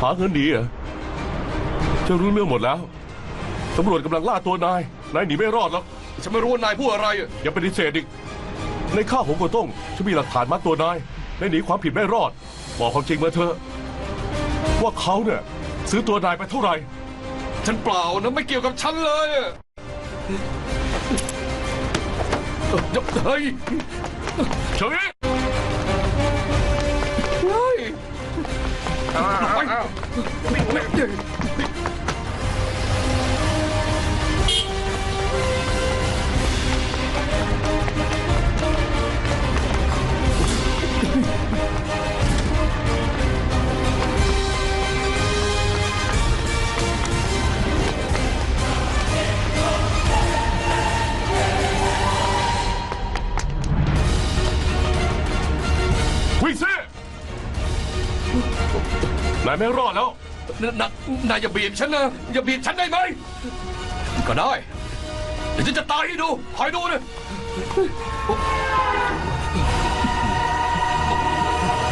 หาเงินหนีเหรอจะรู้เรื่องหมดแล้วตำรวจกำลังล่าตัวนาย นายหนีไม่รอดหรอก ฉันไม่รู้ว่านายพูดอะไร อย่าปฏิเสธอีก ในข้าวของโกต้งฉันมีหลักฐานมัดตัวนายนายหนีความผิดไม่รอด บอกความจริงมาเถอะ ว่าเขาเนี่ยซื้อตัวนายไปเท่าไหร่ ฉันเปล่านะไม่เกี่ยวกับฉันเลยเฮ้ยเฉย ไปวิ่งซินายไม่รอดแล้ว นะนะนายอย่าบีบฉันนะอย่าบีบฉันได้ไหม ก็ได้ เดี๋ยวฉันจะตายให้ดูคอยดูนะ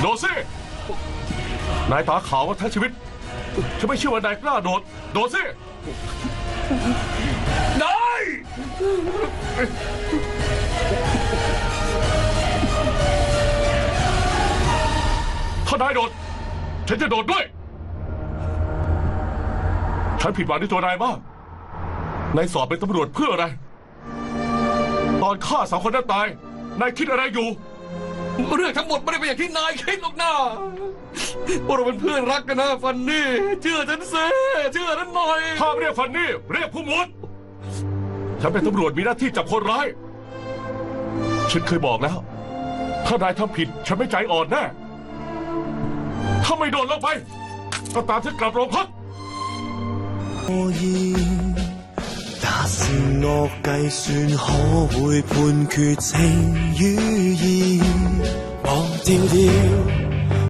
โดดซินายตาขาวมาทั้งชีวิต ฉันไม่เชื่อว่านายกล้าโดด โดดซิได้ถ้านายโดด ฉันจะโดดด้วย ฉันผิดหวังในตัวนายมากนายสอบเป็นตำรวจเพื่ออะไร ตอนฆ่าสาวคนนั้นตาย นายคิดอะไรอยู่ เรื่องทั้งหมดไม่ได้เป็นอย่างที่นายคิดหรอกนะว่าเราเป็นเพื่อนรักกันนะฟันนี่ เชื่อฉันเซ่เชื่อฉันหน่อยถ้าไม่เรียกฟันนี่ เรียกผู้หมวดฉันเป็นตำรวจมีหน้าที่จับคนร้าย ฉันเคยบอกแล้ว ถ้านายทำผิด ฉันไม่ใจอ่อนแน่ถ้าไม่โดนลงไป ก็ตามฉันกลับโรงพัก 可以，但是我计算可会判决情与义，